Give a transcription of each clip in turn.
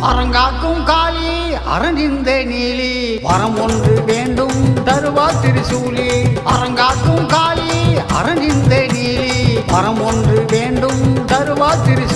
அரங்காக்கும் காளி அரணிந்த நீலி. வரம் ஒன்று வேண்டும் தருவா திருசூலி. அரங்காக்கும் காளி அரணிந்த நீலி. வரம் ஒன்று வேண்டும் தருவா திருசூலி.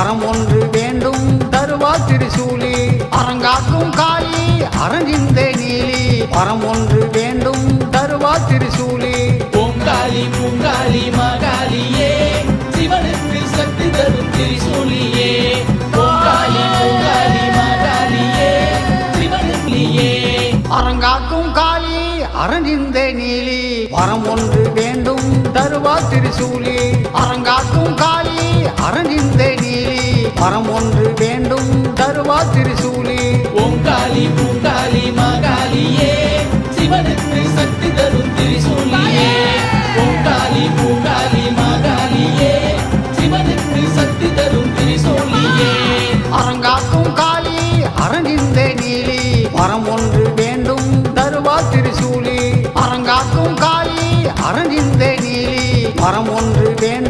வரம் ஒன்று வேண்டும் தருவா திருசூலி. அரங்காக்கும் காளி அரணிந்த நீலி. வரம் ஒன்று வேண்டும் தருவா திருசூலி. ஓங்காளி பூங்காளி மாகாளியே. சிவனுக்கு சக்தி தரும் திரிசூலியே. ஓங்காளி பூங்காளி மாகாளியே. சிவனுக்குலியே அரங்காக்கும் காளி அரணிந்த நீலி. வரம் ஒன்று வேண்டும் தருவா திருசூலி. அரங்காக்கும் காளி அரணிந்த நீலி வரம் ஒன்று வேண்டும் தருவா திருசூலி. ஓங்காளி பூங்காளி மாகாளியே சிவனுக்கு சக்தி தரும் திரிசூலியே. ஓங்காளி பூங்காளி மாகாளியே சிவனுக்கு சக்தி தரும் திரிசூலியே. அரங்காக்கும் காளி அரணிந்த நீலி. வரம் ஒன்று வேண்டும் தருவா திருசூலி. அரங்காக்கும் காளி அரணிந்த நீலி. வரம் ஒன்று வேண்டும்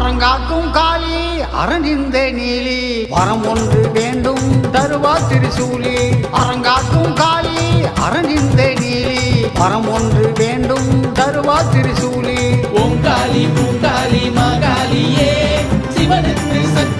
அரங்காக்கும் காளி அரணிந்த நீலி. வரம் ஒன்று வேண்டும் தருவா திருசூலி. அரங்காக்கும் காளி அரணிந்த நீலி. வரம் ஒன்று வேண்டும் தருவா திருசூலி. ஓங்காளி பூங்காளி மகாளியே சிவனுக்கு சக்தி